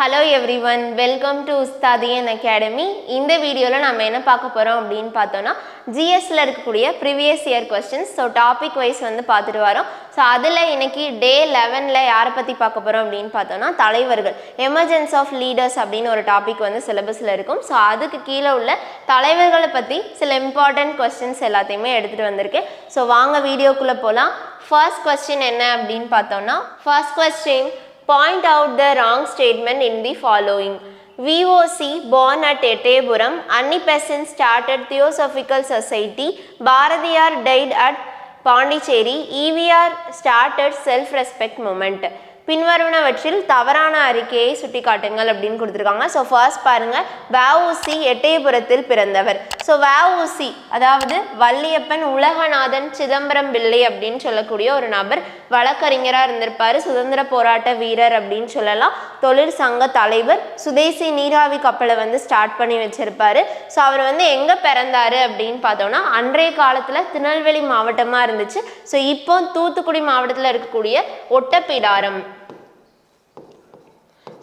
Hello every one welcome to Ustadian academy இந்த வீடியோவில் நம்ம என்ன பார்க்க போகிறோம் அப்படின்னு பார்த்தோன்னா ஜிஎஸ்சில் இருக்கக்கூடிய previous year questions so topic wise வந்து பார்த்துட்டு வரோம். ஸோ அதில் இன்னைக்கு டே லெவனில் யாரை பற்றி பார்க்க போகிறோம் அப்படின்னு பார்த்தோன்னா தலைவர்கள். எமர்ஜென்ஸ் ஆஃப் லீடர்ஸ் அப்படின்னு ஒரு டாபிக் வந்து சிலபஸில் இருக்கும். ஸோ அதுக்கு கீழே உள்ள தலைவர்களை பற்றி சில இம்பார்ட்டண்ட் கொஸ்டின்ஸ் எல்லாத்தையுமே எடுத்துகிட்டு வந்திருக்கேன் ஸோ வாங்க வீடியோக்குள்ளே போகலாம் ஃபர்ஸ்ட் கொஸ்டின் என்ன அப்படின்னு பார்த்தோன்னா first question point out the wrong statement in the following. VOC born at Eteburam, Anni peasant started Theosophical Society, Bharadiyar died at Pondicherry, EVR started self-respect movement. பின்வருவனவற்றில் தவறான அறிக்கையை சுட்டிக்காட்டுங்கள் அப்படின்னு கொடுத்துருக்காங்க ஸோ ஃபர்ஸ்ட் பாருங்க வஉசி எட்டயபுரத்தில் பிறந்தவர் ஸோ வஉசி அதாவது வள்ளியப்பன் உலகநாதன் சிதம்பரம் பிள்ளை அப்படின்னு சொல்லக்கூடிய ஒரு நபர் வழக்கறிஞராக இருந்திருப்பார் சுதந்திர போராட்ட வீரர் அப்படின்னு சொல்லலாம். தொழிற்சங்க தலைவர் சுதேசி நீராவி கப்பலை வந்து ஸ்டார்ட் பண்ணி வச்சிருப்பாரு. ஸோ அவர் வந்து எங்கே பிறந்தாரு அப்படின்னு பார்த்தோம்னா அன்றைய காலத்தில் திருநெல்வேலி மாவட்டமாக இருந்துச்சு. ஸோ இப்போ தூத்துக்குடி மாவட்டத்தில் இருக்கக்கூடிய ஒட்டப்பிடாரம்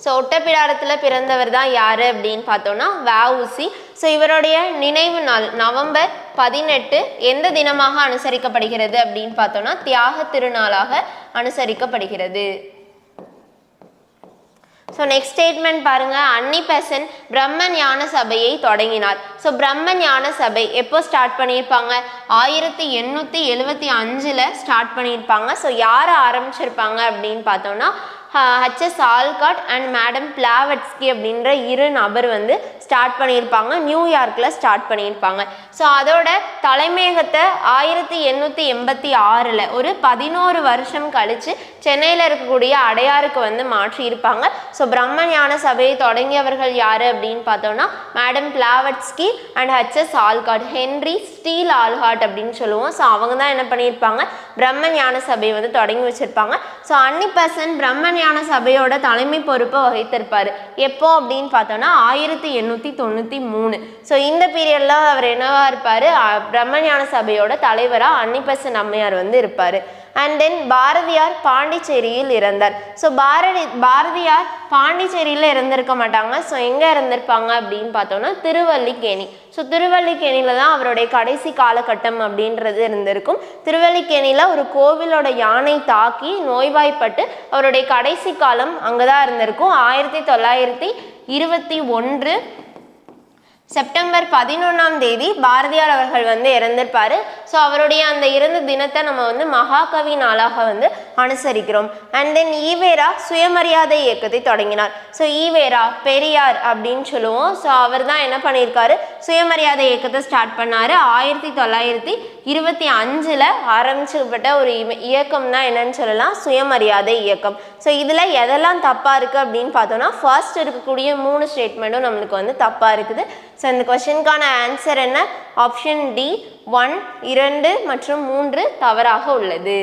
ஸோ ஒட்டப்பிடாரத்தில் பிறந்தவர் தான் யார் அப்படின்னு பார்த்தோன்னா வஉசி. ஸோ இவருடைய நினைவு நாள் நவம்பர் பதினெட்டு எந்த தினமாக அனுசரிக்கப்படுகிறது அப்படின்னு பார்த்தோன்னா தியாக திருநாளாக அனுசரிக்கப்படுகிறது. ஸோ நெக்ஸ்ட் ஸ்டேட்மெண்ட் பாருங்க. அன்னி பெசன் பிரம்ம ஞான சபையை தொடங்கினார். ஸோ பிரம்ம ஞான சபை எப்போ ஸ்டார்ட் பண்ணியிருப்பாங்க? ஆயிரத்தி எண்ணூற்றி எழுவத்தி அஞ்சில் ஸ்டார்ட் பண்ணியிருப்பாங்க. ஸோ யார் ஆரம்பிச்சிருப்பாங்க அப்படின்னு பார்த்தோம்னா H S Olcott and madam Blavatsky அப்படின்ற இரு நபர் வந்து ஸ்டார்ட் பண்ணியிருப்பாங்க. நியூயார்க்கில் ஸ்டார்ட் பண்ணியிருப்பாங்க. ஸோ அதோட தலைமையகத்தை ஆயிரத்தி எண்ணூற்றி எண்பத்தி ஆறில் ஒரு பதினோரு வருஷம் கழித்து சென்னையில் இருக்கக்கூடிய அடையாருக்கு வந்து மாற்றியிருப்பாங்க. ஸோ பிரம்ம ஞான சபையை தொடங்கியவர்கள் யார் அப்படின்னு பார்த்தோம்னா madam Blavatsky and H S Olcott Henry Steel Olcott அப்படின்னு சொல்லுவோம். ஸோ அவங்க தான் என்ன பண்ணியிருப்பாங்க? பிரம்ம ஞான சபையை வந்து தொடங்கி வச்சுருப்பாங்க. ஸோ அன்னி பர்சன் பிரம்ம ஞான சபையோட தலைமை பொறுப்பை வகித்திருப்பார். எப்போ அப்படின்னு பார்த்தோம்னா ஆயிரத்தி எண்ணூற்றி தொண்ணூற்றி மூணு. ஸோ இந்த பீரியடில் அவர் என்னவா இருப்பார்? பிரம்ம ஞான சபையோட தலைவராக அன்னிபெசன் அம்மையார் வந்து இருப்பார். அண்ட் தென் பாரதியார் பாண்டிச்சேரியில் இறந்தார். ஸோ பாரதி பாரதியார் பாண்டிச்சேரியில் இருந்திருக்க மாட்டாங்க. ஸோ எங்கே இருந்திருப்பாங்க அப்படின்னு பார்த்தோம்னா திருவல்லிக்கேணி. ஸோ திருவல்லிக்கேணியில் தான் அவருடைய கடைசி காலகட்டம் அப்படின்றது இருந்திருக்கும். திருவல்லிக்கேணியில் ஒரு கோவிலோட யானை தாக்கி நோய்வாய்ப்பட்டு அவருடைய கடைசி காலம் அங்கே தான் இருந்திருக்கும். ஆயிரத்தி தொள்ளாயிரத்தி இருபத்தி ஒன்று செப்டம்பர் பதினொன்றாம் தேதி பாரதியார் அவர்கள் வந்து இறந்திருப்பார். ஸோ அவருடைய அந்த இறந்த தினத்தை நம்ம வந்து மகாகவி நாளாக வந்து அனுசரிக்கிறோம். அண்ட் தென் ஈவேரா சுயமரியாதை இயக்கத்தை தொடங்கினார். ஸோ ஈவேரா பெரியார் அப்படின்னு சொல்லுவோம். ஸோ அவர் தான் என்ன பண்ணியிருக்காரு? சுயமரியாதை இயக்கத்தை ஸ்டார்ட் பண்ணார். ஆயிரத்தி தொள்ளாயிரத்தி இருபத்தி அஞ்சில் ஆரம்பிச்சுப்பட்ட ஒரு இயக்கம் தான் என்னன்னு சொல்லலாம்? சுயமரியாதை இயக்கம். ஸோ இதில் எதெல்லாம் தப்பாக இருக்குது அப்படின்னு பார்த்தோன்னா ஃபர்ஸ்ட் இருக்கக்கூடிய மூணு ஸ்டேட்மெண்ட்டும் நம்மளுக்கு வந்து தப்பாக இருக்குது. ஸோ இந்த கொஷினுக்கான ஆன்சர் என்ன? ஆப்ஷன் டி ஒன் இரண்டு மற்றும் மூன்று தவறாக உள்ளது.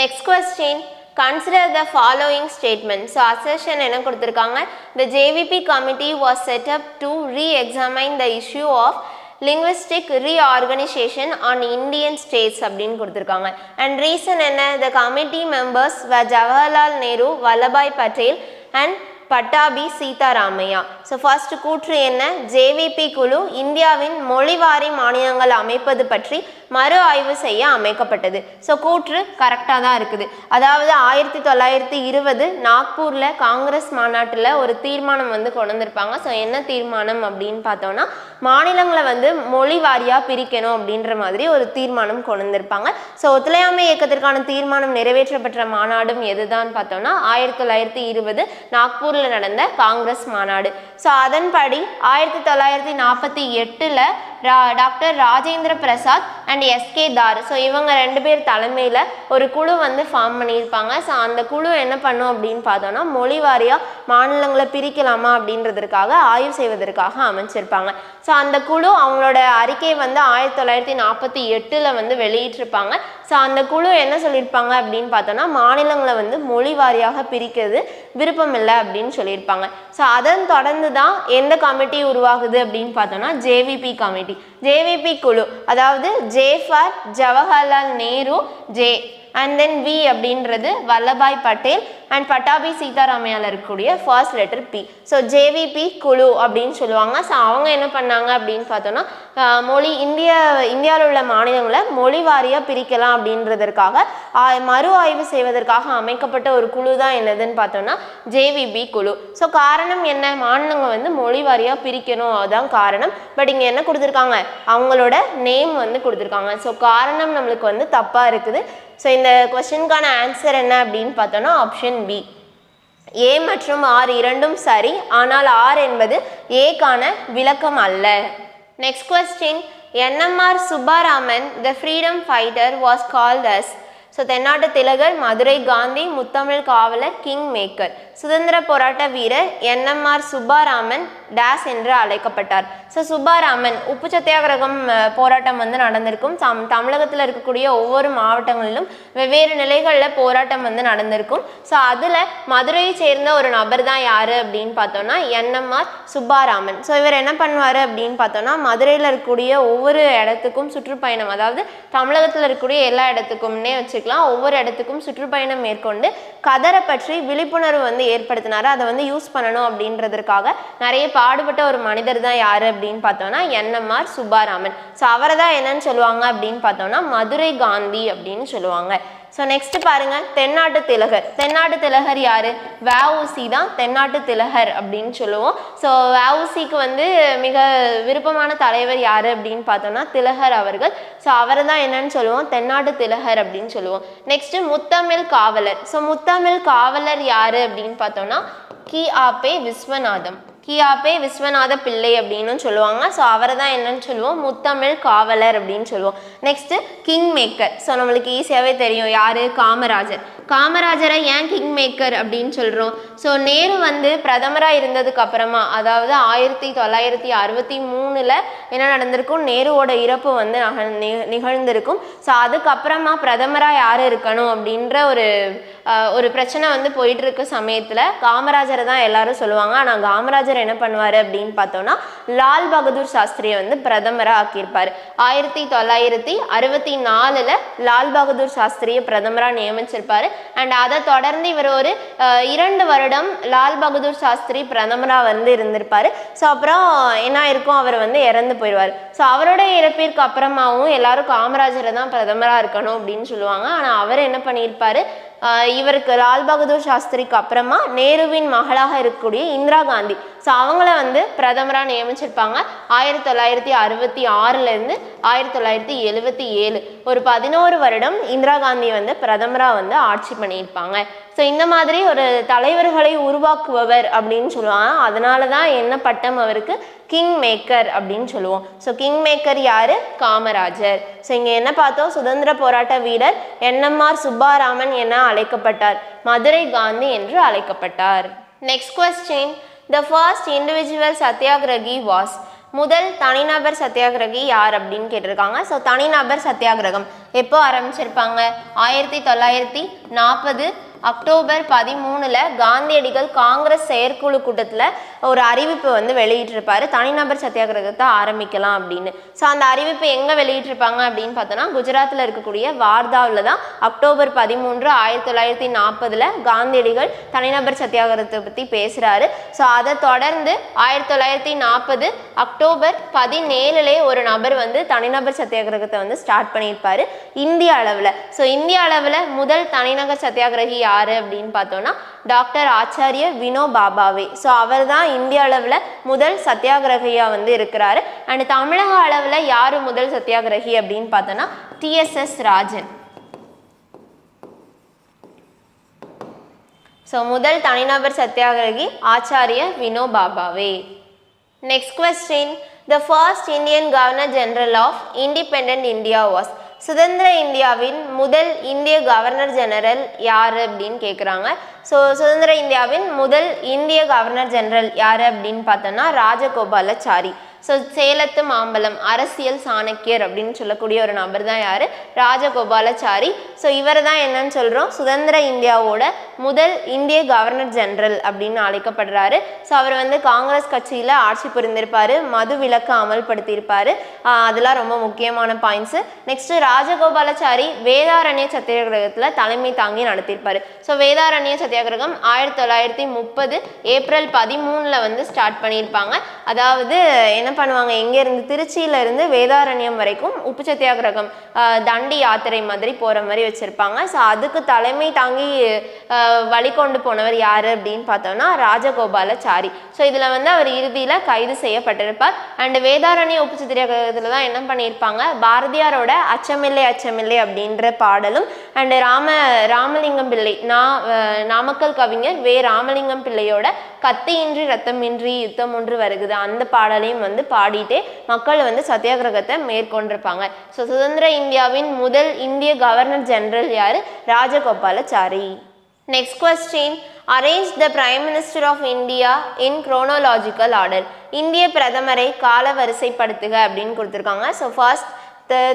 Next question consider the following statement so assertion என்ன கொடுத்துருக்காங்க? The JVP committee was set up to reexamine the issue of linguistic reorganisation on Indian states அப்படின்னு கொடுத்துருக்காங்க. அண்ட் ரீசன் என்ன? The committee members were Jawaharlal Nehru Vallabhbhai Patel and Pattabhi Sitaramayya. So first கூற்று என்ன? JVP குழு இந்தியாவின் மொழிவாரி மாநிலங்கள் அமைப்பது பற்றி மறு ஆய்வு செய்ய அமைக்கப்பட்டது. ஸோ கூற்று கரெக்டாக தான் இருக்குது. அதாவது ஆயிரத்தி தொள்ளாயிரத்தி இருபது நாக்பூரில் காங்கிரஸ் மாநாட்டில் ஒரு தீர்மானம் வந்து கொண்டு வந்திருப்பாங்க. ஸோ என்ன தீர்மானம் அப்படின்னு பார்த்தோம்னா மாநிலங்களை வந்து மொழி வாரியாக பிரிக்கணும் அப்படின்ற மாதிரி ஒரு தீர்மானம் கொண்டு வந்திருப்பாங்க. ஸோ ஒத்துழையாமை இயக்கத்திற்கான தீர்மானம் நிறைவேற்றப்பட்ட மாநாடும் எதுதான் பார்த்தோம்னா ஆயிரத்தி தொள்ளாயிரத்தி இருபது நாக்பூரில் நடந்த காங்கிரஸ் மாநாடு. ஸோ அதன்படி ஆயிரத்தி தொள்ளாயிரத்தி நாற்பத்தி எட்டில் ரா doctor Rajendra Prasad and S K Dhar so இவங்க ரெண்டு பேர் தலைமையில் ஒரு குழு வந்து ஃபார்ம் பண்ணியிருப்பாங்க. ஸோ அந்த குழு என்ன பண்ணும் அப்படின்னு பார்த்தோம்னா மொழி வாரியாக மாநிலங்களை பிரிக்கலாமா அப்படின்றதற்காக ஆய்வு செய்வதற்காக அமைச்சிருப்பாங்க. ஸோ அந்த குழு அவங்களோட அறிக்கையை வந்து ஆயிரத்தி தொள்ளாயிரத்தி நாற்பத்தி எட்டில் வந்து வெளியிட்டிருப்பாங்க. ஸோ அந்த குழு என்ன சொல்லியிருப்பாங்க அப்படின்னு பார்த்தோன்னா மாநிலங்களை வந்து மொழி வாரியாக பிரிக்கிறது விருப்பம் இல்லை அப்படின்னு சொல்லியிருப்பாங்க. ஸோ அதன் தொடர்ந்து தான் எந்த கமிட்டி உருவாகுது அப்படின்னு பார்த்தோம்னா ஜேவிபி கமிட்டி ஜேவிபி குழு. அதாவது J for Jawaharlal Nehru J and then V அப்படின்றது வல்லபாய் பட்டேல் அண்ட் பட்டாபி சீதாராமையால் இருக்கக்கூடிய first letter P so JVP குழு அப்படின்னு சொல்லுவாங்க. ஸோ அவங்க என்ன பண்ணாங்க அப்படின்னு பார்த்தோன்னா மொழி இந்திய இந்தியாவில் உள்ள மாநிலங்களை மொழி வாரியாக பிரிக்கலாம் அப்படின்றதற்காக மறு ஆய்வு செய்வதற்காக அமைக்கப்பட்ட ஒரு குழு தான் என்னதுன்னு பார்த்தோன்னா ஜேவிபி குழு. ஸோ காரணம் என்ன? மாநிலங்கள் வந்து மொழி வாரியாக பிரிக்கணும். அதுதான் காரணம். பட் இங்கே என்ன கொடுத்துருக்காங்க? அவங்களோட நேம் வந்து கொடுத்துருக்காங்க. ஸோ காரணம் நம்மளுக்கு வந்து தப்பாக இருக்குது. ஸோ இந்த கொஷினுக்கான ஆன்சர் என்ன அப்படின்னு பார்த்தோன்னா ஆப்ஷன் பி ஏ மற்றும் ஆர் இரண்டும் சரி ஆனால் ஆர் என்பது ஏக்கான விளக்கம் அல்ல. Next question N M R Subbaraman the freedom fighter was called as so தென்னாட்டு திலகர் மதுரை காந்தி முத்தமிழ் காவலர் கிங் மேக்கர் சுதந்திர போராட்ட வீரர் என்எம்ஆர் சுப்பாராமன் டேஸ் என்று அழைக்கப்பட்டார். ஸோ சுப்பாராமன் உப்பு சத்தியாகிரகம் போராட்டம் வந்து நடந்திருக்கும். தம் தமிழகத்தில் இருக்கக்கூடிய ஒவ்வொரு மாவட்டங்களிலும் வெவ்வேறு நிலைகளில் போராட்டம் வந்து நடந்திருக்கும். ஸோ அதில் மதுரையை சேர்ந்த ஒரு நபர் தான் யார் அப்படின்னு பார்த்தோம்னா என்எம்ஆர் சுப்பாராமன். ஸோ இவர் என்ன பண்ணுவார் அப்படின்னு பார்த்தோம்னா மதுரையில் இருக்கக்கூடிய ஒவ்வொரு இடத்துக்கும் சுற்றுப்பயணம் அதாவது தமிழகத்தில் இருக்கக்கூடிய எல்லா இடத்துக்கும்னே வச்சுக்கலாம். ஒவ்வொரு இடத்துக்கும் சுற்றுப்பயணம் மேற்கொண்டு கதரை பற்றி விழிப்புணர்வு வந்து ஏற்படுத்தினார். அதை வந்து யூஸ் பண்ணணும் அப்படின்றதற்காக நிறைய பாடுபட்ட ஒரு மனிதர் தான் யார் அப்படின்னு பார்த்தோம்னா என்எம்ஆர் சுப்பாராமன். ஸோ அவரை தான் என்னன்னு சொல்லுவாங்க அப்படின்னு பார்த்தோம்னா மதுரை காந்தி அப்படின்னு சொல்லுவாங்க. ஸோ நெக்ஸ்ட் பாருங்க தென்னாட்டு திலகர். தென்னாட்டு திலகர் யாரு? வஉசி தான் தென்னாட்டு திலகர் அப்படின்னு சொல்லுவோம். ஸோ வஉசிக்கு வந்து மிக விருப்பமான தலைவர் யாரு அப்படின்னு பார்த்தோம்னா திலகர் அவர்கள். ஸோ அவரை தான் என்னன்னு சொல்லுவோம் தென்னாட்டு திலகர் அப்படின்னு சொல்லுவோம். நெக்ஸ்ட் முத்தமிழ் காவலர். ஸோ முத்தமிழ் காவலர் யாரு அப்படின்னு பார்த்தோம்னா கி ஆபே விஸ்வநாதம். கியாபே விஸ்வநாத பிள்ளை அப்படின்னு சொல்லுவாங்க. ஸோ அவரை தான் என்னன்னு சொல்லுவோம். முத்தமிழ் காவலர் அப்படின்னு சொல்லுவோம். நெக்ஸ்ட்டு கிங் மேக்கர் ஸோ நம்மளுக்கு ஈஸியாகவே தெரியும். யார்? காமராஜர். காமராஜரை ஏன் கிங் மேக்கர் அப்படின்னு சொல்கிறோம் ஸோ நேரு வந்து பிரதமராக இருந்ததுக்கு அப்புறமா அதாவது ஆயிரத்தி தொள்ளாயிரத்தி அறுபத்தி மூணில் என்ன நடந்திருக்கும்? நேருவோட இறப்பு வந்து நகழ் நிகழ்ந்திருக்கும். ஸோ அதுக்கப்புறமா பிரதமராக யார் இருக்கணும் அப்படின்ற ஒரு ஒரு பிரச்சனை வந்து போயிட்டுருக்க சமயத்தில் காமராஜரை தான் எல்லாரும் சொல்லுவாங்க. ஆனால் காமராஜர் என்ன பண்ணுவார் அப்படின்னு பார்த்தோன்னா லால் பகதூர் சாஸ்திரியை வந்து பிரதமராக ஆக்கியிருப்பார். ஆயிரத்தி தொள்ளாயிரத்தி அறுபத்தி நாலில் லால் பகதூர் சாஸ்திரியை பிரதமராக நியமிச்சிருப்பார். அண்ட் அதை தொடர்ந்து இவர் ஒரு அஹ், இரண்டு வருடம் லால் பகதூர் சாஸ்திரி பிரதமராக வந்து இருந்திருப்பாரு. ஸோ அப்புறம் என்ன இருக்கும் அவர் வந்து இறந்து போயிடுவார். ஸோ அவரோட இறப்பிற்கு அப்புறமாவும் எல்லாரும் காமராஜரை தான் பிரதமராக இருக்கணும் அப்படின்னு சொல்லுவாங்க. ஆனால் அவர் என்ன பண்ணியிருப்பார்? இவருக்கு லால் பகதூர் சாஸ்திரிக்கு அப்புறமா நேருவின் மகளாக இருக்கக்கூடிய இந்திரா காந்தி. ஸோ அவங்கள வந்து பிரதமராக நியமிச்சிருப்பாங்க. ஆயிரத்தி தொள்ளாயிரத்தி அறுபத்தி ஆறுலேருந்து ஆயிரத்தி தொள்ளாயிரத்தி எழுபத்தி ஏழு. ஒரு பதினோரு வருடம் இந்திரா காந்தி வந்து பிரதமராக வந்து ஆட்சி பண்ணியிருப்பாங்க. ஸோ இந்த மாதிரி ஒரு தலைவர்களை உருவாக்குபவர் அப்படின்னு சொல்லுவாங்க. அதனால தான் என்ன பட்டம் அவருக்கு? கிங் மேக்கர் அப்படின்னு சொல்லுவோம். ஸோ கிங் மேக்கர் யார்? காமராஜர். ஸோ இங்கே என்ன பார்த்தோம்? சுதந்திர போராட்ட வீரர் என்எம்ஆர் சுப்பாராமன் என அழைக்கப்பட்டார். மதுரை காந்தி என்று அழைக்கப்பட்டார். Next question the first individual satyagrahi was முதல் தனிநபர் சத்தியாகிரகி யார் அப்படின்னு கேட்டிருக்காங்க. ஸோ தனிநபர் சத்தியாகிரகம். எப்போ ஆரம்பிச்சிருப்பாங்க? ஆயிரத்தி தொள்ளாயிரத்தி நாற்பது அக்டோபர் பதிமூணில் காந்தியடிகள் காங்கிரஸ் செயற்குழு கூட்டத்தில் ஒரு அறிவிப்பு வந்து வெளியிட்டிருப்பார். தனிநபர் சத்தியாகிரகத்தை ஆரம்பிக்கலாம் அப்படின்னு. ஸோ அந்த அறிவிப்பு எங்கே வெளியிட்டிருப்பாங்க அப்படின்னு பார்த்தோன்னா குஜராத்தில் இருக்கக்கூடிய வார்தாவில் தான் அக்டோபர் பதிமூன்று ஆயிரத்தி தொள்ளாயிரத்தி நாற்பதில் காந்தியடிகள் தனிநபர் சத்தியாகிரகத்தை பற்றி பேசுகிறாரு ஸோ அதை தொடர்ந்து ஆயிரத்தி தொள்ளாயிரத்தி நாற்பது அக்டோபர் பதினேழுலே ஒரு நபர் வந்து தனிநபர் சத்தியாகிரகத்தை வந்து ஸ்டார்ட் பண்ணியிருப்பாரு. இந்திய அளவில். ஸோ இந்திய அளவில் முதல் தனிநகர் சத்தியாகிரகி யார் அப்படின்னு பார்த்தோன்னா டாக்டர் ஆச்சாரிய வினோ பாபாவே. ஸோ அவர் தான் இந்திய அளவில் முதல் சத்தியாகிரகியாக வந்து இருக்கிறாரு. அண்ட் தமிழக அளவில் யார் முதல் சத்தியாகிரகி அப்படின்னு பார்த்தோன்னா டிஎஸ்எஸ் ராஜன். ஸோ முதல் தனிநபர் satyagrahi Acharya Vinoba Bhave. Next question the first Indian governor general of independent India was சுதந்திர இந்தியாவின் முதல் இந்திய கவர்னர் ஜெனரல் யார் அப்படின்னு கேட்குறாங்க ஸோ சுதந்திர இந்தியாவின் முதல் இந்திய கவர்னர் ஜெனரல் யார் அப்படின்னு பார்த்தோன்னா ராஜகோபாலாச்சாரி. ஸோ சேலத்து மாம்பலம் அரசியல் சாணக்கியர் அப்படின்னு சொல்லக்கூடிய ஒரு நபர் தான் யார்? ராஜகோபாலாச்சாரி. ஸோ இவர் தான் என்னன்னு சொல்கிறோம் சுதந்திர இந்தியாவோட முதல் இந்திய கவர்னர் ஜெனரல் அப்படின்னு அழைக்கப்படுறாரு. ஸோ அவர் வந்து காங்கிரஸ் கட்சியில் ஆட்சி புரிந்திருப்பார். மது விலக்கு அமல்படுத்தியிருப்பார். அதெல்லாம் ரொம்ப முக்கியமான பாயிண்ட்ஸு நெக்ஸ்ட்டு ராஜகோபாலாச்சாரி வேதாரண்ய சத்தியாகிரகத்தில் தலைமை தாங்கி நடத்தியிருப்பார். ஸோ வேதாரண்ய சத்தியாகிரகம் ஆயிரத்தி தொள்ளாயிரத்தி முப்பது ஏப்ரல் பதிமூணில் வந்து ஸ்டார்ட் பண்ணியிருப்பாங்க. அதாவது என்ன பண்ணுவாங்க. எங்கேருந்து திருச்சியிலேருந்து வேதாரண்யம் வரைக்கும் உப்பு சத்தியாகிரகம் தண்டி யாத்திரை மாதிரி போகிற மாதிரி வச்சுருப்பாங்க. ஸோ அதுக்கு தலைமை தாங்கி வழி கொண்டு போனவர் யார் அப்படின்னு பார்த்தோம்னா ராஜகோபாலாச்சாரி. ஸோ இதில் வந்து அவர் இறுதியில் கைது செய்யப்பட்டிருப்பார். அண்ட் வேதாரண்ய உப்பு தான் என்ன பண்ணியிருப்பாங்க? பாரதியாரோட அச்சமில்லை அச்சமில்லை அப்படின்ற பாடலும் அண்ட் ராம ராமலிங்கம் பிள்ளை நா நாமக்கல் கவிஞர் வே. ராமலிங்கம் பிள்ளையோட கத்தியின்றி ரத்தமின்றி யுத்தம் ஒன்று வருகுது. அந்த பாடலையும் வந்து பாடிட்டே மக்கள் வந்து சத்தியாகிரகத்தை மேற்கொண்டிருப்பாங்க. ஸோ சுதந்திர இந்தியாவின் முதல் இந்திய கவர்னர் ஜெனரல் யார்? Rajagopalachari. Next question arrange the prime minister of India in chronological order இந்திய பிரதமரை கால வரிசைப்படுத்துக அப்படின்னு கொடுத்துருக்காங்க. ஸோ ஃபர்ஸ்ட்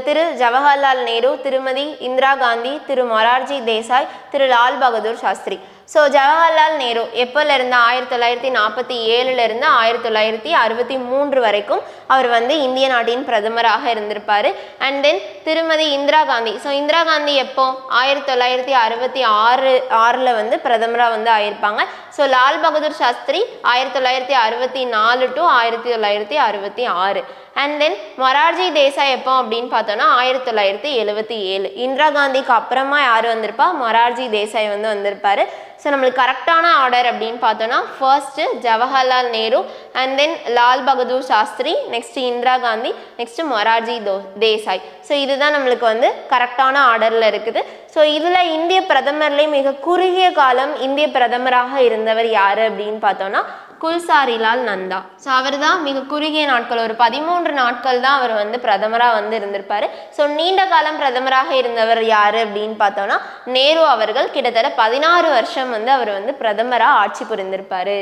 திரு ஜவஹர்லால் நேரு திருமதி இந்திரா காந்தி திரு மொரார்ஜி தேசாய் திரு லால் பகதூர் சாஸ்திரி. ஸோ ஜவஹர்லால் நேரு எப்போலேருந்து ஆயிரத்தி தொள்ளாயிரத்தி நாற்பத்தி ஏழுலேருந்து ஆயிரத்தி தொள்ளாயிரத்தி அறுபத்தி மூன்று வரைக்கும் அவர் வந்து இந்திய நாட்டின் பிரதமராக இருந்திருப்பார். அண்ட் தென் திருமதி இந்திரா காந்தி. ஸோ இந்திரா காந்தி எப்போ? ஆயிரத்தி தொள்ளாயிரத்தி அறுபத்தி ஆறு ஆறில் வந்து பிரதமராக வந்து ஆயிருப்பாங்க. ஸோ லால் பகதூர் சாஸ்திரி ஆயிரத்தி தொள்ளாயிரத்தி அறுபத்தி நாலு டு ஆயிரத்தி தொள்ளாயிரத்தி அறுபத்தி ஆறு. அண்ட் தென் மொரார்ஜி தேசாய் எப்போ அப்படின்னு பார்த்தோன்னா ஆயிரத்தி தொள்ளாயிரத்தி எழுபத்தி ஏழு. இந்திரா காந்திக்கு அப்புறமா யார் வந்திருப்பா? மொரார்ஜி தேசாய் வந்து வந்திருப்பார். ஸோ நம்மளுக்கு கரெக்டான ஆர்டர் அப்படின்னு பார்த்தோன்னா first Jawaharlal Nehru and then Lal Bahadur Shastri next Indira Gandhi next Morarji தோ தேசாய் ஸோ இதுதான் நம்மளுக்கு வந்து கரெக்டான ஆர்டரில் இருக்குது. ஸோ இதில் இந்திய பிரதமர்லேயே மிக குறுகிய காலம் இந்திய பிரதமராக இருந்தவர் யார் அப்படின்னு பார்த்தோன்னா குல்சாரிலால் நந்தா. ஸோ அவர் தான் மிக குறுகிய நாட்கள் ஒரு பதிமூன்று நாட்கள் தான் அவர் வந்து பிரதமராக வந்து இருந்திருப்பார். ஸோ நீண்ட காலம் பிரதமராக இருந்தவர் யார் அப்படின்னு பார்த்தோன்னா நேரு அவர்கள். கிட்டத்தட்ட பதினாறு வருஷம் வந்து அவர் வந்து பிரதமராக ஆட்சி புரிந்திருப்பார்.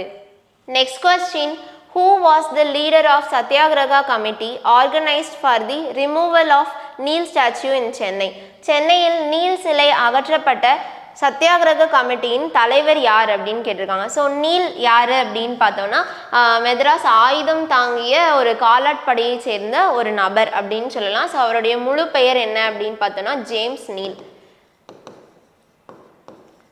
Next question who was the leader of satyagraha committee organised for the removal of Neil statue in Chennai சென்னையில் நீல் சிலை அகற்றப்பட்ட சத்தியாகிரக கமிட்டியின் தலைவர் யார் அப்படின்னு கேட்டிருக்காங்க. ஸோ நீல் யார் அப்படின்னு பார்த்தோம்னா மெத்ராஸ் ஆயுதம் தாங்கிய ஒரு காலாட்படையை சேர்ந்த ஒரு நபர் அப்படின்னு சொல்லலாம். ஸோ அவருடைய முழு பெயர் என்ன அப்படின்னு பார்த்தோம்னா ஜேம்ஸ் நீல்.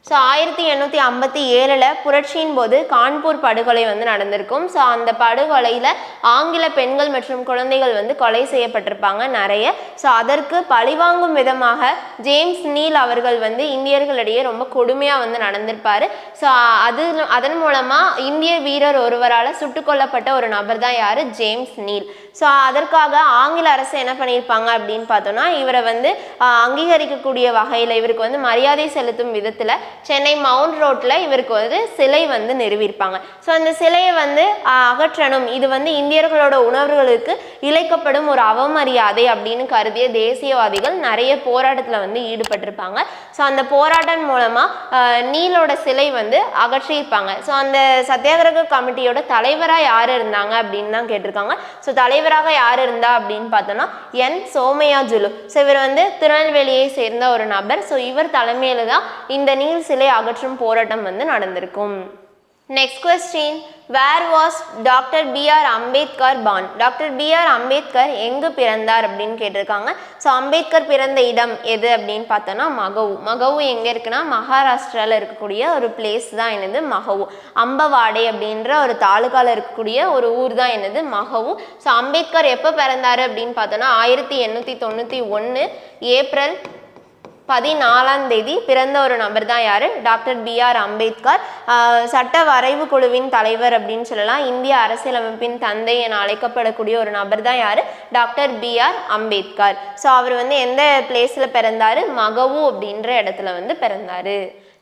ஸோ ஆயிரத்தி எண்ணூற்றி ஐம்பத்தி ஏழில் புரட்சியின் போது கான்பூர் படுகொலை வந்து நடந்திருக்கும். ஸோ அந்த படுகொலையில் ஆங்கில பெண்கள் மற்றும் குழந்தைகள் வந்து கொலை செய்யப்பட்டிருப்பாங்க நிறைய. ஸோ அதற்கு பழிவாங்கும் விதமாக ஜேம்ஸ் நீல் அவர்கள் வந்து இந்தியர்களிடையே ரொம்ப கொடுமையாக வந்து நடந்திருப்பார். ஸோ அது அதன் மூலமாக இந்திய வீரர் ஒருவரால் சுட்டுக் கொல்லப்பட்ட ஒரு நபர் தான் யார்? James Neil. ஸோ அதற்காக ஆங்கில அரசு என்ன பண்ணியிருப்பாங்க அப்படின்னு பார்த்தோன்னா இவரை வந்து அங்கீகரிக்கக்கூடிய வகையில் இவருக்கு வந்து மரியாதை செலுத்தும் விதத்தில் சென்னை மவுண்ட் ரோட்டில் இவருக்கு வந்து சிலை வந்து நிறுவியிருப்பாங்க. ஸோ அந்த சிலையை வந்து அகற்றணும். இது வந்து இந்தியர்களோட உணர்வுகளுக்கு இழைக்கப்படும் ஒரு அவமரியாதை அப்படின்னு கருதிய தேசியவாதிகள் நிறைய போராட்டத்தில் வந்து ஈடுபட்டிருப்பாங்க. ஸோ அந்த போராட்டம் மூலமாக நீலோட சிலை வந்து அகற்றியிருப்பாங்க. ஸோ அந்த சத்தியாகிரக கமிட்டியோட தலைவராக யார் இருந்தாங்க அப்படின்னு தான் கேட்டிருக்காங்க. ஸோ தலைவராக யார் இருந்தா அப்படின்னு பார்த்தோன்னா என். சோமையா ஜுலு. ஸோ இவர் வந்து திருநெல்வேலியை சேர்ந்த ஒரு நபர். ஸோ இவர் தலைமையில் தான் இந்த நீல் சிலை அகற்றும் போராட்டம் வந்து நடந்திருக்கும். Next question where was doctor B R Ambedkar born doctor B R Ambedkar எங்கு பிறந்தார் அப்படின்னு கேட்டிருக்காங்க. ஸோ அம்பேத்கர் பிறந்த இடம் எது அப்படின்னு பார்த்தோன்னா மகவு. மகவு எங்கே இருக்குன்னா மகாராஷ்டிராவில் இருக்கக்கூடிய ஒரு பிளேஸ் தான் என்னது? மகவு. அம்பவாடை அப்படின்ற ஒரு தாலுகாவில் இருக்கக்கூடிய ஒரு ஊர் தான் என்னது? மகவு. ஸோ அம்பேத்கர் எப்போ பிறந்தார் அப்படின்னு பார்த்தோன்னா ஆயிரத்தி எண்ணூற்றி தொண்ணூற்றி ஒன்று ஏப்ரல் பதினாலாம் தேதி பிறந்த ஒரு நபர் தான் யார்? Doctor B R Ambedkar. சட்ட வரைவு குழுவின் தலைவர் அப்படின்னு சொல்லலாம். இந்திய அரசியலமைப்பின் தந்தை என அழைக்கப்படக்கூடிய ஒரு நபர் தான் யார்? Doctor B R Ambedkar. So அவர் வந்து எந்த பிளேஸில் பிறந்தாரு? மகவு அப்படின்ற இடத்துல வந்து பிறந்தாரு.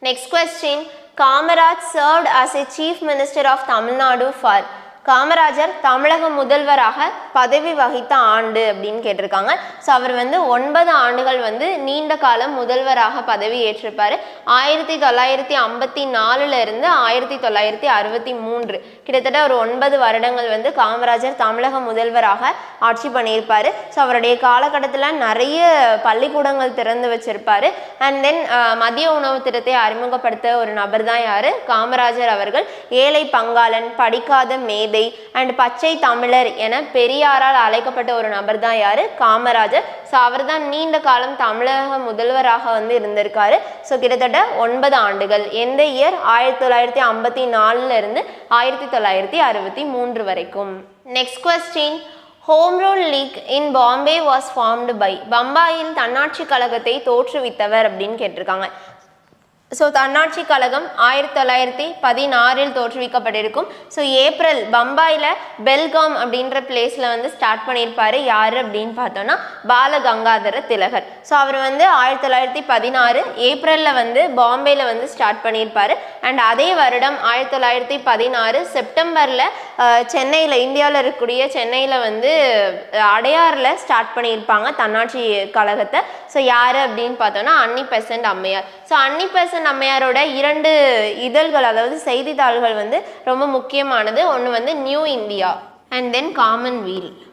Next question Kamaraj served as a chief minister of Tamil Nadu for Kamarajar தமிழக முதல்வராக பதவி வகித்த ஆண்டு அப்படின்னு கேட்டிருக்காங்க. ஸோ அவர் வந்து ஒன்பது ஆண்டுகள் வந்து நீண்ட காலம் முதல்வராக பதவி ஏற்றிருப்பார். ஆயிரத்தி தொள்ளாயிரத்தி ஐம்பத்தி நாலுல இருந்து ஆயிரத்தி தொள்ளாயிரத்தி அறுபத்தி மூன்று. கிட்டத்தட்ட ஒரு ஒன்பது வருடங்கள் வந்து காமராஜர் தமிழக முதல்வராக ஆட்சி பண்ணியிருப்பார். ஸோ அவருடைய காலகட்டத்தில் நிறைய பள்ளிக்கூடங்கள் திறந்து வச்சிருப்பார். அண்ட் தென் மதிய உணவு திட்டத்தை அறிமுகப்படுத்த ஒரு நபர் தான் யார்? காமராஜர் அவர்கள். ஏழை பங்காளன் படிக்காத மேதை அண்ட் பச்சை தமிழர் என பெரியாரால் அழைக்கப்பட்ட ஒரு நபர் தான் யாரு? காமராஜர். ஸோ அவர் தான் நீண்ட காலம் தமிழக முதல்வராக வந்து இருந்திருக்காரு. ஸோ கிட்டத்தட்ட ஒன்பது ஆண்டுகள். எந்த இயர் ஆயிரத்தி தொள்ளாயிரத்தி ஐம்பத்தி நாலுல இருந்து ஆயிரத்தி தொள்ளாயிரத்தி அறுபத்தி மூன்று வரைக்கும். Next question home rule league in Bombay was formed by பம்பாயில் தன்னாட்சி கழகத்தை தோற்றுவித்தவர் அப்படின்னு கேட்டிருக்காங்க. ஸோ தன்னாட்சி கழகம் ஆயிரத்தி தொள்ளாயிரத்தி பதினாறில் தோற்றுவிக்கப்பட்டிருக்கும். ஸோ ஏப்ரல் பம்பாயில் பெல்காம் அப்படின்ற பிளேஸில் வந்து ஸ்டார்ட் பண்ணியிருப்பாரு. யார் அப்படின்னு பார்த்தோன்னா பாலகங்காதர திலகர். ஸோ அவர் வந்து ஆயிரத்தி தொள்ளாயிரத்தி பதினாறு ஏப்ரலில் வந்து பாம்பேயில் வந்து ஸ்டார்ட் பண்ணியிருப்பாரு. அண்ட் அதே வருடம் ஆயிரத்தி தொள்ளாயிரத்தி பதினாறு செப்டம்பரில் சென்னையில் இந்தியாவில் இருக்கக்கூடிய சென்னையில் வந்து அடையாரில் அடையாறில் ஸ்டார்ட் பண்ணியிருப்பாங்க தன்னாட்சி கழகத்தை. ஸோ யார் அப்படின்னு பார்த்தோன்னா அன்னி பெசன்ட் அம்மையார். ஸோ அன்னி பெசன்ட் அம்மையாரோட இரண்டு இதழ்கள் அதாவது செய்தித்தாள்கள் வந்து ரொம்ப முக்கியமானது. ஒன்று வந்து new India and then common weal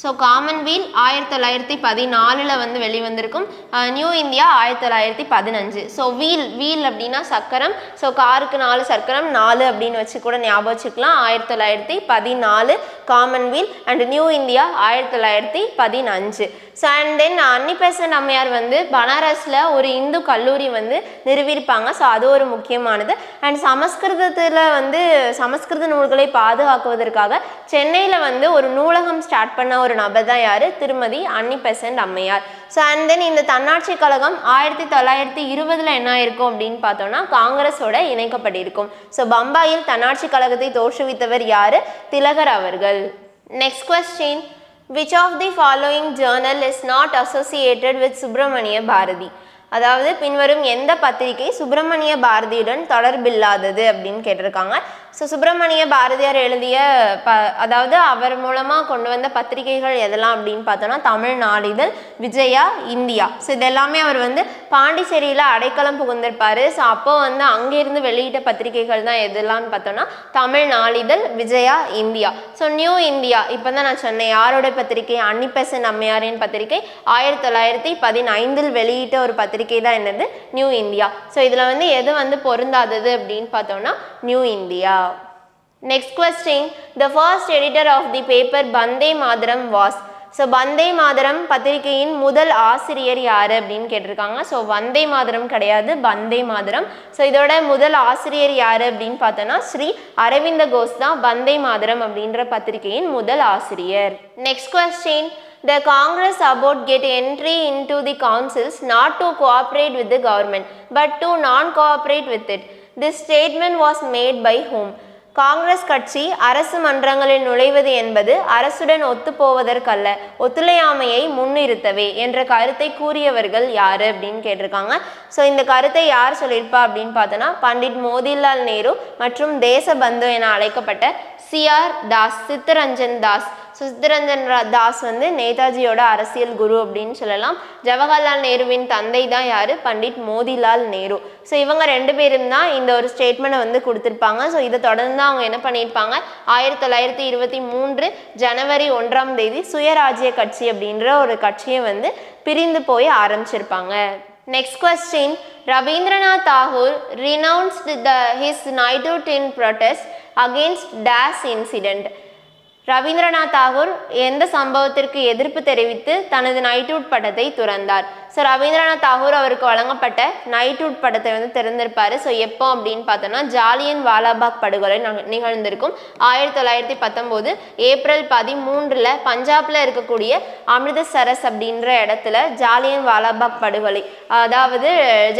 so commonweal ஆயிரத்தி தொள்ளாயிரத்தி பதினாலில் வந்து வெளிவந்திருக்கும் நியூ இந்தியா ஆயிரத்தி தொள்ளாயிரத்தி பதினஞ்சு. ஸோ வீல் வீல் அப்படின்னா சக்கரம். ஸோ காருக்கு நாலு சக்கரம் நாலு அப்படின்னு வச்சு கூட ஞாபகம் வச்சுக்கலாம். ஆயிரத்தி தொள்ளாயிரத்தி பதினாலு காமன்வீல் அண்ட் நியூ இந்தியா ஆயிரத்தி தொள்ளாயிரத்தி பதினஞ்சு. ஸோ அண்ட் தென் அன்னிபெசன்ட் அம்மையார் வந்து பனாரஸில் ஒரு இந்து கல்லூரி வந்து நிறுவியிருப்பாங்க. ஸோ அது ஒரு முக்கியமானது. அண்ட் சமஸ்கிருதத்தில் வந்து சமஸ்கிருத நூல்களை பாதுகாக்குவதற்காக சென்னையில் வந்து ஒரு நூலகம் ஸ்டார்ட் பண்ண ஒரு நபர் தான் யார்? திருமதி அன்னி பெசன்ட் அம்மையார். ஸோ அண்ட் தென் இந்த தன்னாட்சி கழகம் ஆயிரத்தி தொள்ளாயிரத்தி இருபதில் என்ன ஆயிருக்கும் அப்படின்னு பார்த்தோம்னா காங்கிரஸோட இணைக்கப்பட்டிருக்கும். ஸோ பம்பாயில் தன்னாட்சி கழகத்தை தோற்றுவித்தவர் யார்? திலகர் அவர்கள். Next question which of the following journal is not associated with Subramania Bharati அதாவது பின்வரும் எந்த பத்திரிகை சுப்பிரமணிய பாரதியுடன் தொடர்பில்லாதது அப்படின்னு கேட்டிருக்காங்க. ஸோ சுப்பிரமணிய பாரதியார் எழுதிய ப அதாவது அவர் மூலமாக கொண்டு வந்த பத்திரிகைகள் எதெல்லாம் அப்படின்னு பார்த்தோன்னா தமிழ் நாளிதழ் விஜயா இந்தியா. ஸோ இதெல்லாமே அவர் வந்து பாண்டிச்சேரியில் அடைக்கலம் புகுந்திருப்பார். ஸோ அப்போ வந்து அங்கேருந்து வெளியிட்ட பத்திரிகைகள் தான் எதெல்லாம்னு பார்த்தோன்னா தமிழ் நாளிதழ் Vijaya India. So new India இப்போ தான் நான் சொன்னேன் யாரோட பத்திரிகை? அன்னிபெசன் அம்மையாரின் பத்திரிகை. ஆயிரத்தி தொள்ளாயிரத்தி பதினைந்தில் வெளியிட்ட ஒரு பத்திரிகை தான் என்னது? நியூ இந்தியா ஸோ இதில் வந்து எது வந்து பொருந்தாதது அப்படின்னு பார்த்தோம்னா new India next question the first editor of the paper Bande Mataram was so Vande Mataram பத்திரிகையின் முதல் ஆசிரியர் யார் அப்படின்னு கேட்டிருக்காங்க. ஸோ வந்தே மாதரம் கிடையாது பந்தே மாதரம் ஸோ இதோட முதல் ஆசிரியர் யார் அப்படின்னு பார்த்தோன்னா ஸ்ரீ அரவிந்த கோஸ் தான் வந்தே மாதரம் அப்படின்ற பத்திரிகையின் முதல் ஆசிரியர். Next question The Congress about get entry into the councils not to cooperate with the government but to non-cooperate with it. This statement was made by whom? Congress கட்சி அரசு மன்றங்களில் நுழைவது என்பது அரசுடன் ஒத்துப்போவதற்கல்ல ஒத்துழையாமையை முன்னிறுத்தவே என்ற கருத்தை கூறியவர்கள் யார் அப்படின்னு கேட்டிருக்காங்க ஸோ இந்த கருத்தை யார் சொல்லியிருப்பா அப்படின்னு பார்த்தோன்னா பண்டிட் மோதிலால் நேரு மற்றும் தேசபந்து என அழைக்கப்பட்ட C R Das Chittaranjan Das so Das வந்து நேதாஜியோட அரசியல் குரு அப்படின்னு சொல்லலாம். ஜவஹர்லால் நேருவின் தந்தை தான் யாரு? பண்டிட் மோதிலால் நேரு. ஸோ இவங்க ரெண்டு பேரும் தான் இந்த ஒரு ஸ்டேட்மெண்ட்டை வந்து கொடுத்துருப்பாங்க. ஸோ இதை தொடர்ந்து அவங்க என்ன பண்ணியிருப்பாங்க? ஆயிரத்தி தொள்ளாயிரத்தி இருபத்தி மூன்று ஜனவரி ஒன்றாம் தேதி சுயராஜ்ய கட்சி அப்படின்ற ஒரு கட்சியை வந்து பிரிந்து போய் ஆரம்பிச்சிருப்பாங்க. Next question Rabindranath Tagore renounced the his knighthood in protest against days incident Rabindranath Tagore எந்த சம்பவத்திற்கு எதிர்ப்பு தெரிவித்து தனது நைட்வுட் படத்தை துறந்தார்? ஸோ ரவீந்திரநாத் தாகூர் அவருக்கு வழங்கப்பட்ட நைட்வுட் படத்தை வந்து திறந்திருப்பார். ஸோ எப்போ அப்படின்னு பார்த்தோம்னா ஜாலியன் வாலாபாக் படுகொலை நிகழ்ந்திருக்கும். ஆயிரத்தி தொள்ளாயிரத்தி பத்தொம்போது ஏப்ரல் பதிமூன்றில் பஞ்சாப்ல இருக்கக்கூடிய அமிர்தசரஸ் அப்படின்ற இடத்துல ஜாலியன் வாலாபாக் படுகொலை. அதாவது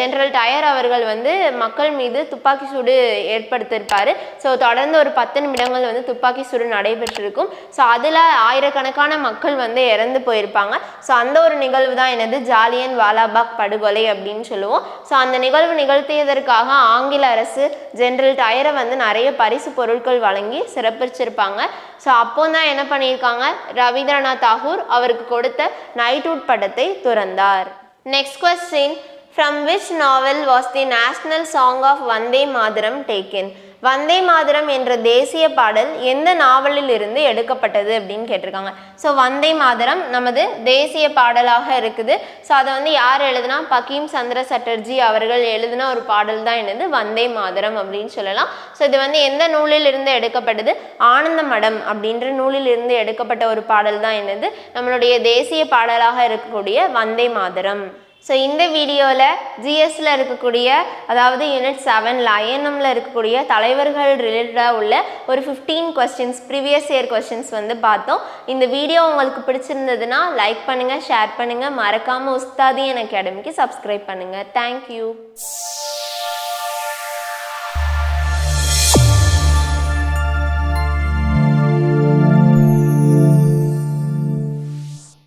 ஜெனரல் டயர் அவர்கள் வந்து மக்கள் மீது துப்பாக்கி சூடு ஏற்படுத்தியிருப்பார் ஸோ தொடர்ந்து ஒரு பத்து நிமிடங்கள் வந்து துப்பாக்கி சூடு நடைபெற்றிருக்கும். இருக்கும். ஸோ அதில் ஆயிரக்கணக்கான மக்கள் வந்து இறந்து போயிருப்பாங்க. ஸோ அந்த ஒரு நிகழ்வு தான் எனது ஜாலியன் வாலாபாக் படுகொலை அப்படின்னு சொல்லுவோம். ஸோ அந்த நிகழ்வு நிகழ்த்தியதற்காக ஆங்கில அரசு ஜெனரல் டயரை வந்து நிறைய பரிசு பொருட்கள் வழங்கி சிறப்பிச்சிருப்பாங்க. ஸோ அப்போ தான் என்ன பண்ணியிருக்காங்க? ரவீந்திரநாத் தாகூர் அவருக்கு கொடுத்த நைட்வுட் படத்தை துறந்தார். Next question from which novel was the national song of Vande Mataram taken Vande Mataram என்ற தேசிய பாடல் எந்த நாவலில் இருந்து எடுக்கப்பட்டது அப்படின்னு கேட்டிருக்காங்க. ஸோ வந்தே மாதரம் நமது தேசிய பாடலாக இருக்குது. ஸோ அதை வந்து யார் எழுதுனா? பகீம் சந்திர சட்டர்ஜி அவர்கள் எழுதின ஒரு பாடல் தான் என்னது? வந்தே மாதரம் அப்படின்னு சொல்லலாம். ஸோ இது வந்து எந்த நூலில் இருந்து எடுக்கப்பட்டது? ஆனந்த மடம் அப்படின்ற நூலில் இருந்து எடுக்கப்பட்ட ஒரு பாடல் தான் என்னது? நம்மளுடைய தேசிய பாடலாக இருக்கக்கூடிய வந்தே மாதரம். ஸோ இந்த வீடியோவில் ஜிஎஸ்சில் இருக்கக்கூடிய அதாவது யூனிட் செவனில் ஐஎன்எம்மில் இருக்கக்கூடிய தலைவர்கள் ரிலேட்டடாக உள்ள ஒரு fifteen questions previous year questions வந்து பார்த்தோம். இந்த வீடியோ உங்களுக்கு பிடிச்சிருந்ததுன்னா லைக் பண்ணுங்கள் ஷேர் பண்ணுங்கள் மறக்காமல் உஸ்தாதி எனக்கு அகாடமிக்கு சப்ஸ்கிரைப் பண்ணுங்கள் தேங்க்யூ